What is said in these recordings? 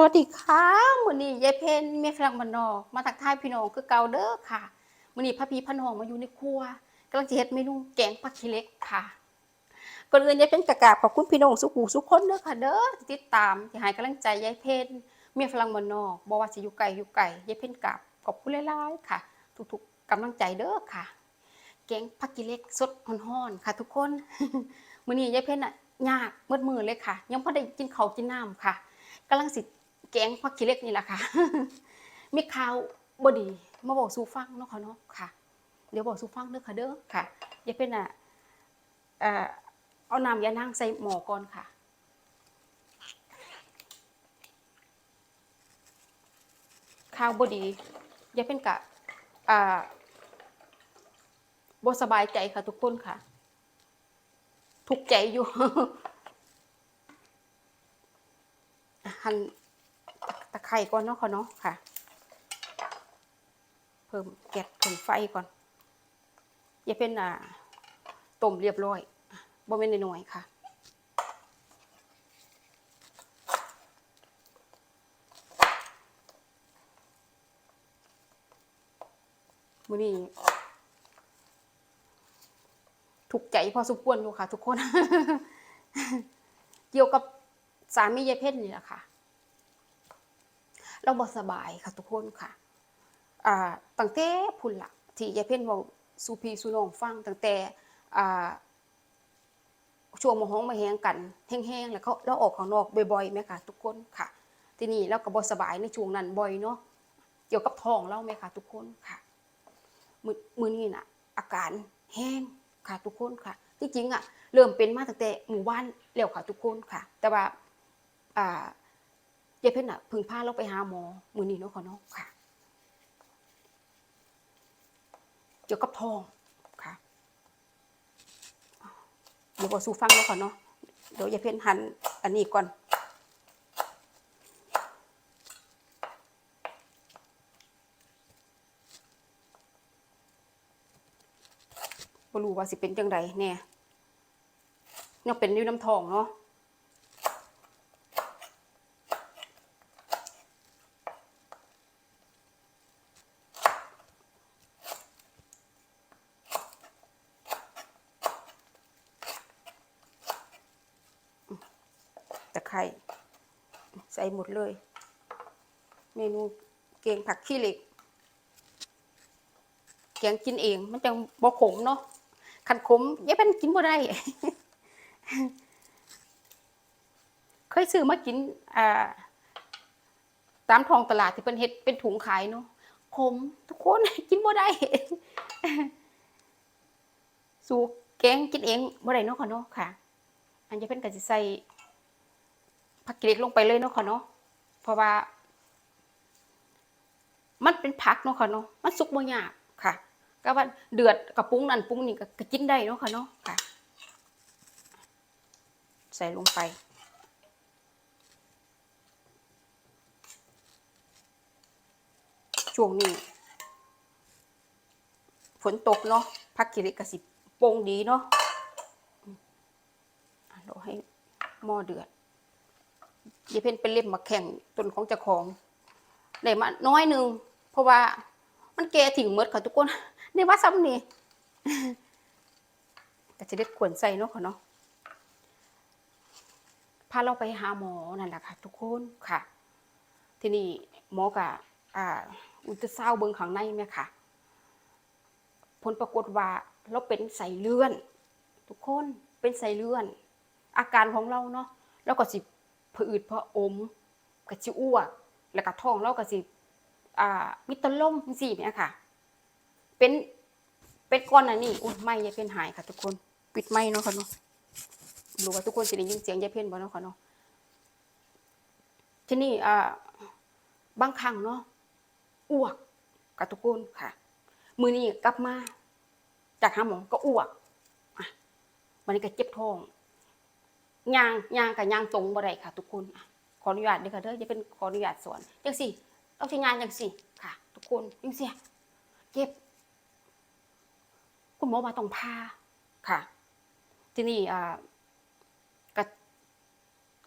สวัสดีค่ะมื้อนี้ยายเพ็ญเมียฝรั่งบ้านนอกมาทักทายพี่น้องคือเก่าเด้อค่ะมื้อนี้พาพี่พาน้องมาอยู่ในครัวกำลังจะเฮ็ดเมนูแกงผักขี้เหล็กค่ะก่อนอื่นยายเพ็ญกกราบขอบคุณพี่น้องสุขุสุขคนเด้อค่ะเด้อที่ติดตามที่ให้กำลังใจยายเพ็ญเมียฝรั่งบ้านนอกบ่ว่าสิอยู่ไกลอยู่ไกลยายเพ็ญกราบขอบคุณหลายๆค่ะ ทุกๆกำลังใจเด้อค่ะ แกงผักขี้เหล็กสดร้อนๆค่ะ ทุกคนมื้อนี้ยายเพ็ญน่ะยากมืดมือเลยค่ะ ยังบ่ได้กินข้าวกินน้ำค่ะกำลังสิ แกงผักขี้เล็กนี่แหละค่ะ มีข่าวบดี มาบอกสู่ฟังเนาะค่ะเนาะค่ะ เดี๋ยวบอกสู่ฟังเด้อค่ะเด้อค่ะ อย่าเป็นอะเอาน้ำยานางใส่หมอก่อนค่ะข่าวบดี อย่าเป็นกะอ่าบ่สบายใจค่ะทุกคนค่ะ ทุกใจอยู่หัน ตะไคร่ก่อนเนาะค่ะเนาะค่ะ เพิ่มแก๊สเพิ่มไฟก่อน อย่าเป็นอ่าต้มเรียบร้อยบ่แม่นน้อยๆค่ะมื้อนี้ถูกใจพอสมควรอยู่ค่ะ ทุกคน เกี่ยวกับสามียายเพ่นนี่แหละค่ะ เราบ่สบายค่ะทุกคนค่ะอ่าตั้งแต่พุ่นละที่ยายเพ่นเว้าสู่พี่สู่น้องฟังตั้งแต่อ่าช่วงมห้องมาแฮงกันแห้งๆแล้วเขาเราออกข้างนอกบ่อยๆไหมค่ะทุกคนค่ะ ทีนี้เราก็บ่สบายในช่วงนั้นบ่อยเนาะเกี่ยวกับท้องเราไหมค่ะทุกคนค่ะมือมือนี้น่ะอาการแห้งค่ะทุกคนค่ะ ที่จริงอะเริ่มเป็นมาตั้งแต่หมู่บ้านแล้วค่ะทุกคนค่ะ แต่ว่าอ่า ยายเพชรน่ะเพึ่งพาเราไปหาหมอมือนี้เนาะค่ะเนาะค่ะ เกี่ยวกับท้องค่ะเดี๋ยวบอกสู่ฟังแล้วก่อนเนาะเดี๋ยวยายเพชรหันอันนี้ก่อนบ่รู้ว่าสิเป็นจังไดแน่ยังเป็นอยู่น้ำทองเนาะ ตะไคร้ใส่หมด เลย เมนูเกงผักขี้เหล็กแกงกินเอง มันจังบ่ขมเนาะคันขมยายเป็นกินบ่ได้ เคยซื้อมากินอ่าตามทองตลาดที่เป็นเฮ็ดเป็นถุงขายเนาะขมทุกคนกินบ่ได้สู่แกงกินเองบ่ได้เนาะค่ะเนาะค่ะ อันจะเป็นก็สิใส่ผักกิเหล็กลงไปเลยเนาะค่ะเนาะ ราะว่า มันเป็นผักเนาะค่ะเนาะมันสุกบ่ยากค่ะ ก็ว่าเดือดกับปรุงนั่นปรุงนี่ก็กินได้เนาะค่ะเนาะค่ะ ใส่ลงไปช่วงนี้ฝนตกเนาะผักกิเหล็กสิโป่งดีเนาะอืมอะเราให้หม้อเดือด ยายเพ็ญเป็นเล่มมาแข่งต้นของเจ้าของได้มาน้อยหนึ่งเพราะว่ามันแก่ถิ่งหมดค่ะทุกคนในว่าซ้ำนี่ก็จะได้ขวนใส่เนาะค่ะเนาะพาเราไปหาหมอนั่นแหละค่ะ ทุกคนค่ะ ทีนี้หมอก็อ่า อุลตราซาวเบิงข้างในแม่ยค่ะ ผลปรากฏว่าเราเป็นไส้เลื่อน ทุกคนเป็นไส้เลื่อน อาการของเราเนาะเราก็สิ ผืดพออมกระจิอ้วกแล้วก็ท้องเราก็สิอ่ามิตรล่มจังซี่เนี่ยค่ะ เป็นเป็นก้อนอันนี้อุ้ยไม่ยายเพ่นหายค่ะ ทุกคนปิดไม่เนาะค่ะเนาะรู้ว่าทุกคนสิได้ยินเสียงยายเพ่นบ่เนาะค่ะเนาะทีนี้อ่าบางครั้งเนาะอ้วกกับทุกคนค่ะ มือนี้กลับมา จากหาหมอก็อ้วกอะมันนี้ก็เจ็บท้อง ย่างย่างกับย่างตรงบ่ได้ค่ะ ทุกคนอะขออนุญาตเด้อค่ะเด้อจะเป็นขออนุญาตสอนจังสี่เอาที่งานจังสี่ค่ะ ทุกคนจังสี่เจ็บ คุณหมอว่าต้องพาค่ะ ที่นี่อ่าก็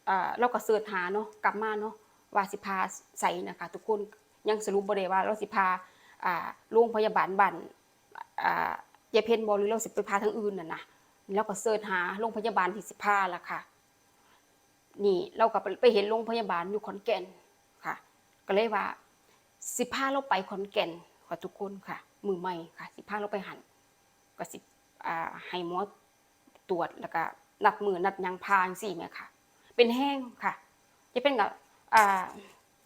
อ่าเราก็เสิร์ชหาเนาะกลับมาเนาะว่าสิพาใส่นะคะ ทุกคนยังสรุปบ่ได้ว่าเราสิพาอ่าโรงพยาบาลบ้านอ่ายายเพ็ญบ่หรือเราสิไปพาทางอื่นน่ะนะแล้วก็เสิร์ชหาโรงพยาบาลที่สิพาล่ะค่ะ นี่เราก็ไปเห็นโรงพยาบาลอยู่ขอนแก่นค่ะ ก็เลยว่าสิพาเราไปขอนแก่นค่ะทุกคนค่ะ มือใหม่ค่ะ สิพาเราไปหันก็สิอ่าให้หมอตรวจแล้วก็นัดมือนัดยังพาจังซี่แหม่ค่ะ เป็นแห้งค่ะจะเป็นกับอ่า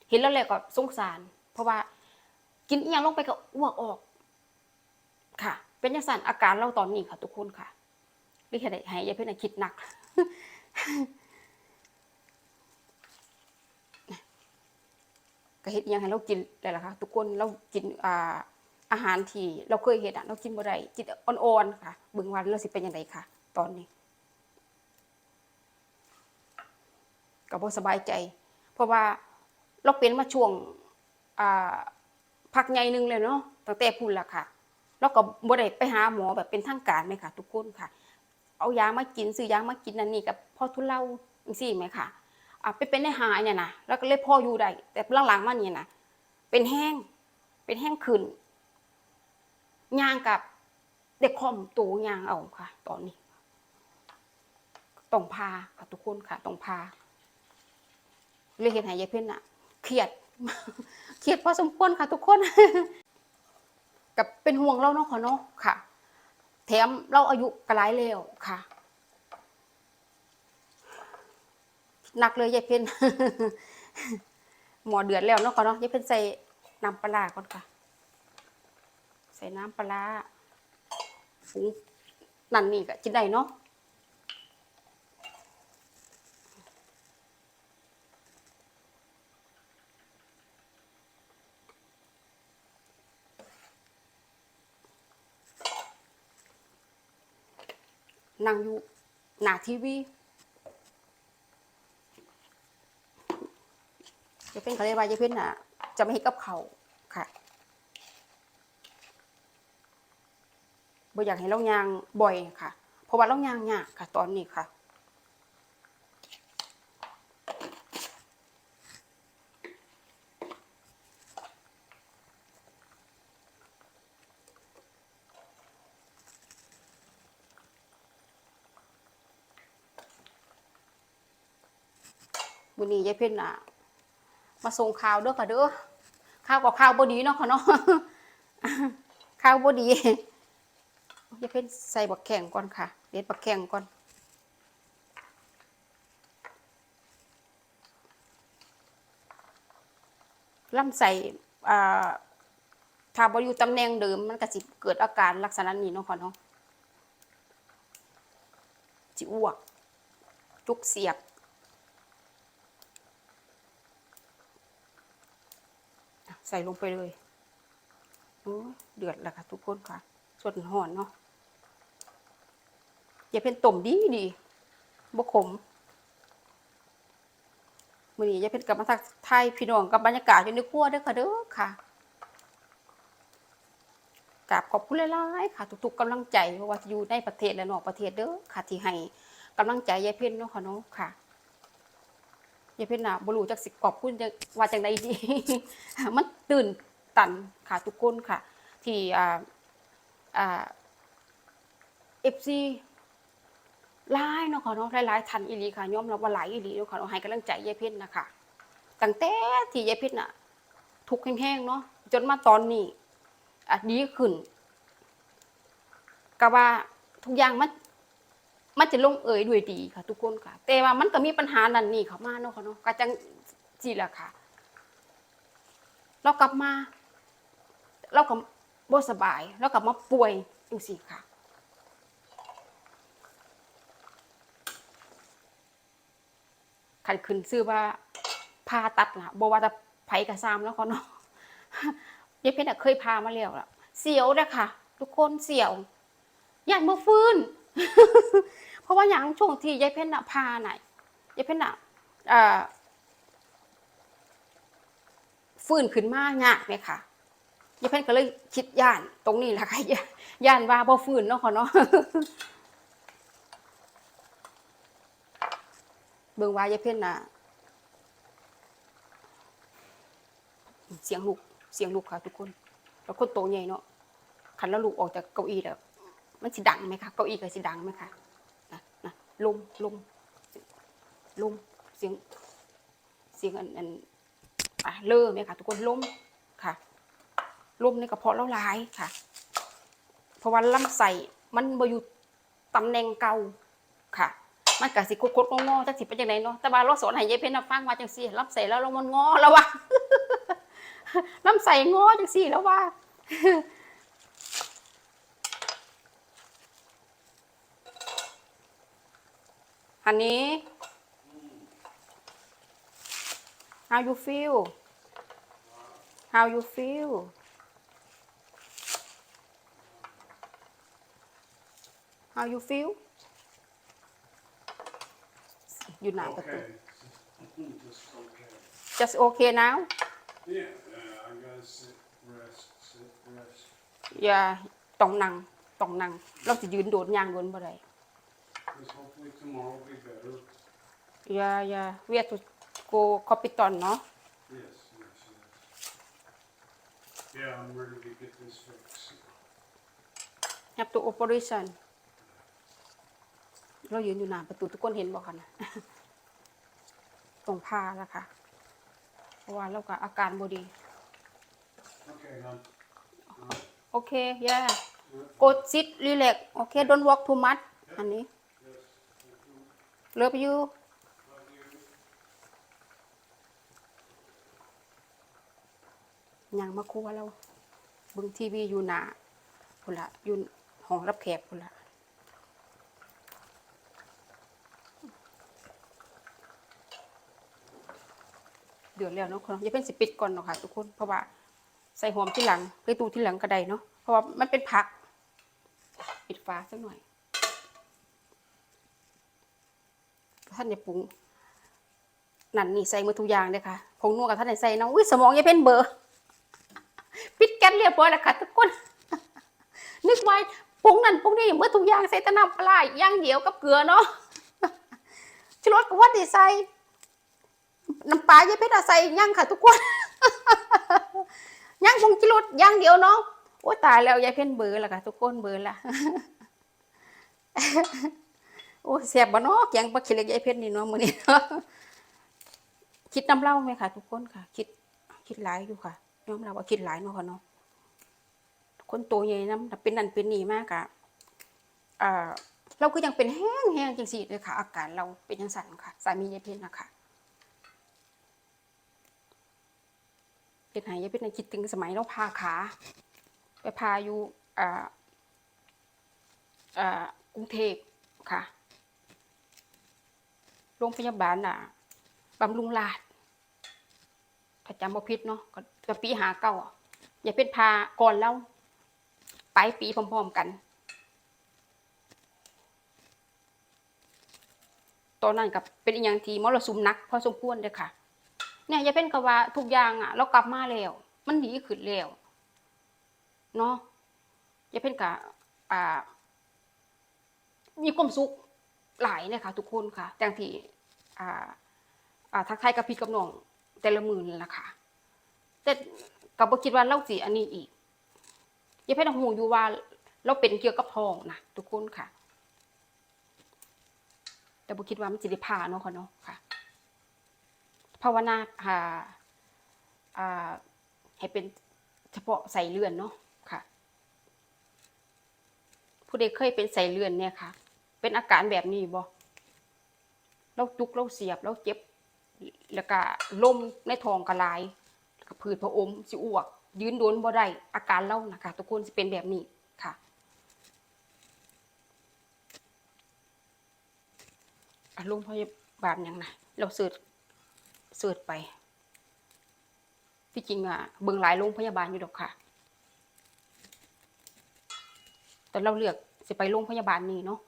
เห็นแล้วแหละก็สงสาร เพราะว่ากินอีหยังลงไปก็อ้วกออก ค่ะ เป็นจังซั่นอาการเราตอนนี้ค่ะ ทุกคนค่ะนี่แค่ได้ให้ยายเพิ่นนคิดหนัก ก็เฮ็ดยังให้เรากินได้ล่ะค่ะ ทุกคนเรากินอ่าอาหารที่เราเคยเฮ็ดอะเรากินบ่ได้กินอ่อนๆค่ะเบิ่งว่าเราสิเป็นจังไดค่ะ ตอนนี้ก็บ่สบายใจ เพราะว่าเราเป็นมาช่วงอ่าพักใหญ่หนึงแล้วเนาะตั้งแต่พุ่นล่ะค่ะเราก็บ่ได้ไปหาหมอแบบเป็นทางการไหมค่ะ ทุกคนค่ะ เอายามากินซื้อยามากินนั่นนี่กับพ่อทุเลาจังซี่ไหมค่ะ อะไปเป็นได้หายเนี่ยนะแล้วก็เลยพ่ออยู่ได้แต่หลังๆมาเนี่ยนะเป็นแห้ง เป็นแห้งขึ้นย่างกับเด็กคอมตูย่างเอาค่ะ ตอนนี้ต้องพาค่ะทุกคนค่ะต้องพาเลยเห็นหายายเพ่นอะเครียดเครียดพอสมควรค่ะ ทุกคน กับเป็นห่วงเราเนาะค่ะเนาะค่ะ แถมเราอายุกระไรแล้วค่ะ หนักเลยยายเพ็ญหมอเดือดแล้วเนาะก่อนเนาะยายเพ็ญใส่น้ำปลาก่อนค่ะ ใส่น้ำปลาร้าปรุงนั่นนี่ก็กินได้เนาะนั่งอยู่หน้าทีวี ยายเพ่นเขาเรียกว่ายายเพ่นอะ จะไม่ให้กับเขาค่ะบ่อยากให้เรายางบ่อยค่ะ เพราะว่าเรายางยากค่ะ ตอนนี้ค่ะวันนี้ยายเพ่นอะ มาส่งข่าวเด้อค่ะเด้อข่าวกับข่าวบดีเนาะค่ะเนาะข่าวบดีอย่าเพิ่นใส่บักแข่งก่อนค่ะ เด็ดบักแข่งก่อนลำใส่อาถ้าบอยู่ตำแหน่งเดิมมันก็สิเกิดอาการลักษณะนี้เนาะค่ะเนาะสิอ้วกจุกเสียบ ใส่ลงไปเลยเดือดแล้วค่ะทุกคนค่ะ ส่วนห่อนเนาะอย่าเป็นต้มดีดีบกขมมือนี้อย่าเป็นกลับมาทักทยพี่น้องกับบรรยากาศอยู่ในครัวเด้อค่ะเด้อค่ะกราบขอบคุณหลายๆค่ะ ทุกๆกำลังใจเพราะว่าอยู่ในประเทศและนอกประเทศเด้อค่ะที่ให้กำลังใจยายเพ่นเนาะค่ะเนาะค่ะ ยายเพ็ญน่ะบ่รู้จักสิขอบคุณจังว่าจังไดดี มันตื่นตันค่ะทุกคนค่ะ ที่อ่าอ่า FC หลายเนาะค่ะเนาะหลายๆท่านอีหลีค่ะยอมรับว่าหลายอีหลีเนาะค่ะเนาะให้กำลังใจยายเพ็ญนะคะตั้งแต่ที่ยายเพ็ญน่ะทุกข์แห้งๆเนาะจนมาตอนนี้อะดีขึ้นก็ว่าทุกอย่างมัน มันจะลงเอยด้วยดีค่ะ ทุกคนค่ะ แต่ว่ามันก็มีปัญหานั่นนี่เข้ามาเนาะค่ะเนาะก็จังสิแหละค่ะ เรากลับมา เราก็บ่สบาย เรากลับมาป่วยจังซี่ค่ะขันขึ้นซื้อว่าผ่าตัดล่ะบ่ว่าจะไผกระซามแล้วก็เนาะยายเพชรเคยพามาแล้วล่ะ เสียวนะค่ะ ทุกคนเสียวย่านบ่ฟื้น เพราะว่าอย่างช่วงที่ยายเพชรน่ะพาน่ะยายเพชรน่ะฟื้นขึ้นมายากไหมคะยายเพชรก็เลยคิดย่านตรงนี้แหละค่ะย่านว่าบ่ฟื้นเนาะค่ะเนาะเบิ่งว่ายายเพชรน่ะเสียงลูกเสียงลูกค่ะทุกคน แล้วคนโตใหญ่เนาะคันแล้วลูกออกจากเก้าอี้แล้ว มันสิดังไหมคะเก้าอี้ก็สิดังไหมคะนะนะลมลมลมเสียงเสียงอันอันอะเลอไหมคะทุกคนลมค่ะลมในกระเพาะแล้วร้ายค่ะ เพราะว่าลำไส้มันบ่อยู่ตำแหน่งเก่าค่ะมันก็สิคดๆงอๆจักสิเป็นจังไดเนาะแต่ว่าเราสอนให้ยายเพ็ญน่ะฟังว่าจังซี่ลำไส้แล้วเรามันงอแล้วว่าลำไส้งอจังซี่แล้วว่า อันนี้ how you feel how you feel how you feel อยู่หน้าประตู Okay. Just okay. just okay now Yeah, yeah, I gotta sit, rest, sit, rest. อย่าต้องนั่งต้องนั่ง เราจะยืนโดดย่างโดนบ่ได้ Because hopefully tomorrow will be better. อย่าอย่าเวียตุโกคอปิตอนเนาะ Yes, yes, yes. Yeah, I'm ready to get this fixed. have to operation เรายืนอยู่หน้าประตูทุกคนเห็นบ่คะนะตรงผ้าแล้วค่ะเพราะว่าเราก็อาการบ่ดี Okay, hon. โอเค yeah go sit relax โอเค don't walk too much อันนี้ love you ยังมาครัวเราบิ่งทีวีอยู่หนาพุ่นละอยู่ห้องรับแขกพุ่นละเดือดแล้วเนาะคุณอย่าเป็นสิปิดก่อนเนาะค่ะทุกคนเพราะว่าใส่หอมที่หลังหรือตูที่หลังก็ได้เนาะเพราะว่ามันเป็นผัก ปิดฝาสักหน่อย ท่านจะปรุงนั่นนี่ใส่มือทุกอย่างเลยค่ะผงนัวกับท่านใส่น้องอุ้ยสมองยังเป็นเบอร์ปิดแก๊สเรียบร้อยแล้วค่ะทุกคน นึกไว้ปรุงนั่นปรุงนี่เมื่อทุกอย่างใส่ตะน้ำปลาย่างเดียวกับเกลือเนาะชูรสกับว่าดีใส่น้ำปลายังเป็นอะไรย่างค่ะทุกคนย่างผงชูรสย่างเดียวเนาะโอ้ยตายแล้วยายเพ่นเบอร์แล้วค่ะทุกคนเบอร์ละ โอ้แซ่บบ่เนาะแกงปลาเค็เล็กยายเพ่นนี่เนาะมื้อนี้คิดน้ำเล่าไหมคะทุกคนค่ะ คิดคิดหลายอยู่ค่ะยอมรับว่าคิดหลายเนาะค่ะเนาะคนโตใหญ่น้ำเป็นนั่นเป็นนี่มากอะอ่าเราก็ยังเป็นแห้งแห้งจังสิเลยค่ะ อาการเราเป็นยังสั่นค่ะ สามียายเพชรนะคะเป็นหนยยายเพชรในคิดถึงสมัยเราพาขาไปพาอยู่อ่าอ่ากรุงเทพค่ะ โรงพยาบาลน่ะบำรุงราษฎร์ถ้าจำบ่ผิดเนาะก็ปีหาเก้าอย่าเป็นพาก่อนแล้วไปปีพร้อมๆกัน ตอนนั้นกับเป็นอีกอย่างทีมรสุมนักพอสมควรเลยค่ะ เนี่ยอย่าเป็นกัว่าทุกอย่างอะ เรากลับมาแล้ว มันดีขึ้นแล้วเนาะอย่าเป็นกับอ่า มีความสุข หลายเลยค่ะ ทุกคนค่ะจังที่อ่าอ่าทักทายกับพี่กับน้องแต่ละมือนี่แหละค่ะ แต่กับบ่คิดว่าเราสิอันนี้อีกอย่าเพิ่นหูอยู่ว่า เราเป็นเกี่ยวกับทองนะทุกคนค่ะ แต่บ่คิดว่ามันสิได้ผ่าเนาะค่ะเนาะค่ะภาวนาอ่าอ่าให้เป็นเฉพาะใส่เลือนเนาะค่ะ ผู้ใดเคยเป็นใส่เลือนเนี่ยค่ะ เป็นอาการแบบนี้บ่เราจุกเราเสียบเราเจ็บ แล้วก็ลมในท้องกระลายแล้วก็ผืดพระอมสิอ้วก ยืนโดนบ่ได้อาการเล่านะคะ ทุกคนสิเป็นแบบนี้ค่ะอะ โรงพยาบาลยังนะเราเสิร์ชเสิร์ชไป ที่จริงอะเบิ่งหลายโรงพยาบาลอยู่ดอกค่ะแต่เราเลือกสิไปโรงพยาบาลนี้เนาะ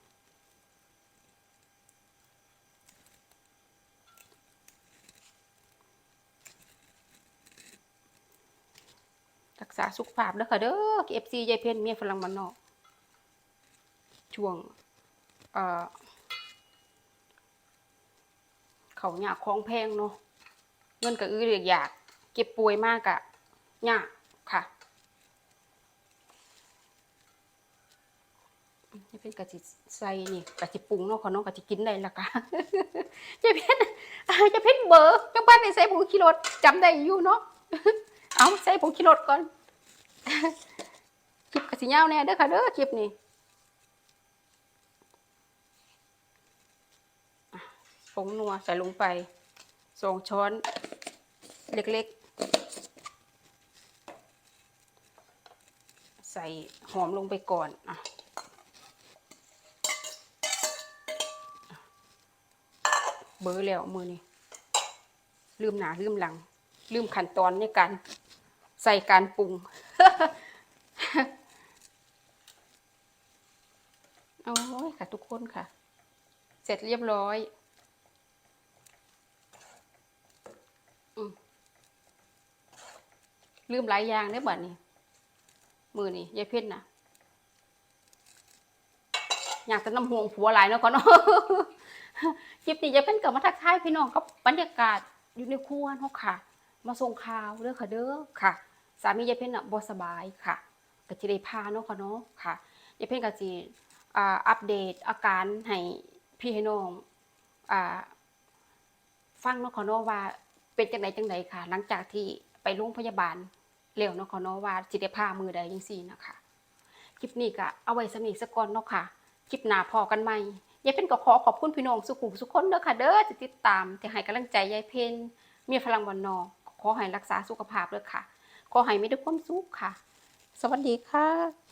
ษาสุขภาพเด้อค่ะเด้อเอฟซียายเพนเมียฝรั่งมันนอก ช่วง เอ่อ เขาอยากของแพงเนาะเงินก็อื้อเรียกอยาก เก็บป่วยมากอะยากค่ะจะเป็นกะจิใส่นี่กะจิปรุงเนาะเขาเน้องกะจิกินได้ละกะจะเป็นอ่าจะเป็นเบอร์จังบ้านในใส่ผงขีรสจำได้อยู่เนาะเอาใส่ผงขีรสก่อน คลิปกะสิยาวแน่เด้อค่ะเด้อคลิปนี้อะผงนัวใส่ลงไปสองช้อนเล็กๆ ใส่หอมลงไปก่อนอะเบอร์แล้วมือนี่ลืมหนาลืมหลัง ลืมขั้นตอนในการใส่การปรุง เอาค่ะทุกคนค่ะ เสร็จเรียบร้อยอลืมหลายอย่างได้บัดนี้ มือนี่ยายเพ็ญนะอยากจะน้ำห่วงผัวหลายเนาะก่อนเนาะคลิปนี้ยายเพ็ญกับมาทักทายพี่น้องกับบรรยากาศอยู่ในครัวเนาะค่ะ มาส่งข่าวเด้อค่ะเด้อค่ะ สามียายเพ็ญน่ะบ่สบายค่ะก็จะได้พาเนาะค่ะเนาะค่ะยายเพ็ญก็สิอ่าอัปเดตอาการให้พี่ให้น้องอ่าฟังเนาะค่ะเนาะว่าเป็นจังไดจังไดค่ะ หลังจากที่ไปโรงพยาบาลแล้วเนาะค่ะเนาะว่าสิได้พามือใดจังซี่นะคะคลิปนี้ก็เอาไว้สนี้ซะก่อนเนาะค่ะคลิปหน้าพอกันใหม่ยายเพ็ญก็ขอขอบคุณพี่น้องสุขุมสุขคนเด้อค่ะ เด้อที่ติดตามที่ให้กำลังใจยายเพ็ญมีพลังวันนอขอให้รักษาสุขภาพเด้อค่ะ ขอให้มีแต่ความสุขค่ะ สวัสดีค่ะ